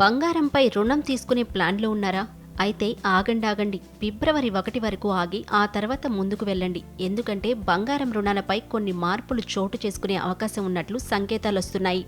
బంగారంపై రుణం తీసుకునే ప్లాన్లో ఉన్నారా? అయితే ఆగండి ఆగండి. ఫిబ్రవరి ఒకటి వరకు ఆగి ఆ తర్వాత ముందుకు వెళ్ళండి. ఎందుకంటే బంగారం రుణాలపై కొన్ని మార్పులు చోటు చేసుకునే అవకాశం ఉన్నట్లు సంకేతాలొస్తున్నాయి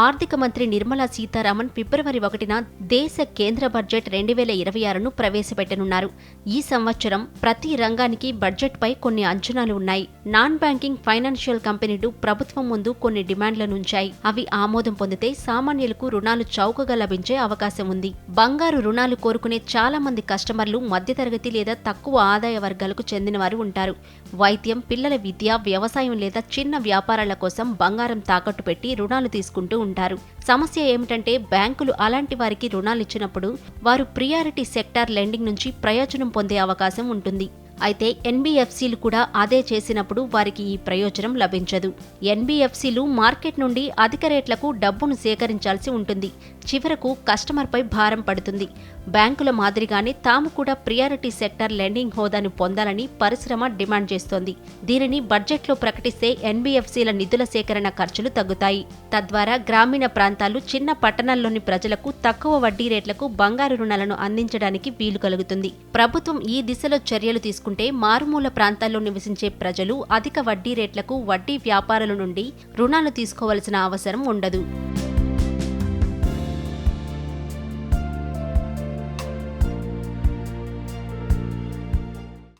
ఆర్థిక మంత్రి నిర్మలా సీతారామన్ ఫిబ్రవరి ఒకటిన దేశ కేంద్ర బడ్జెట్ రెండు వేల ఇరవై ఆరును ప్రవేశపెట్టనున్నారు. ఈ సంవత్సరం ప్రతి రంగానికి బడ్జెట్పై కొన్ని అంచనాలు ఉన్నాయి. నాన్ బ్యాంకింగ్ ఫైనాన్షియల్ కంపెనీలు ప్రభుత్వం ముందు కొన్ని డిమాండ్లను ఉంచాయి అవి ఆమోదం పొందితే సామాన్యులకు రుణాలు చౌకగా లభించే అవకాశం ఉంది. బంగారు రుణాలు కోరుకునే చాలా మంది కస్టమర్లు మధ్యతరగతి లేదా తక్కువ ఆదాయ వర్గాలకు చెందినవారు ఉంటారు. వైద్యం పిల్లల విద్య వ్యవసాయం లేదా చిన్న వ్యాపారాల కోసం బంగారం తాకట్టు పెట్టి రుణాలు తీసుకుంటూ ఉంటారు. సమస్య ఏమిటంటే బ్యాంకులు అలాంటి వారికి రుణాలు ఇచ్చినప్పుడు వారు ప్రియారిటీ సెక్టార్ లెండింగ్ నుంచి ప్రయోజనం పొందే అవకాశం ఉంటుంది. అయితే ఎన్బీఎఫ్సీలు కూడా అదే చేసినప్పుడు వారికి ఈ ప్రయోజనం లభించదు. ఎన్బీఎఫ్సీలు మార్కెట్ నుండి అధిక రేట్లకు డబ్బును సేకరించాల్సి ఉంటుంది. చివరకు కస్టమర్పై భారం పడుతుంది. బ్యాంకుల మాదిరిగానే తాము కూడా ప్రియారిటీ సెక్టర్ లెండింగ్ హోదాను పొందాలని పరిశ్రమ డిమాండ్ చేస్తోంది. దీనిని బడ్జెట్లో ప్రకటిస్తే ఎన్బీఎఫ్సీల నిధుల సేకరణ ఖర్చులు తగ్గుతాయి. తద్వారా గ్రామీణ ప్రాంతాలు చిన్న పట్టణాల్లోని ప్రజలకు తక్కువ వడ్డీ రేట్లకు బంగారు రుణాలను అందించడానికి వీలు కలుగుతుంది. ప్రభుత్వం ఈ దిశలో చర్యలు తీసుకుంటే మారుమూల ప్రాంతాల్లో నివసించే ప్రజలు అధిక వడ్డీ రేట్లకు వడ్డీ వ్యాపారుల నుండి రుణాలు తీసుకోవాల్సిన అవసరం ఉండదు.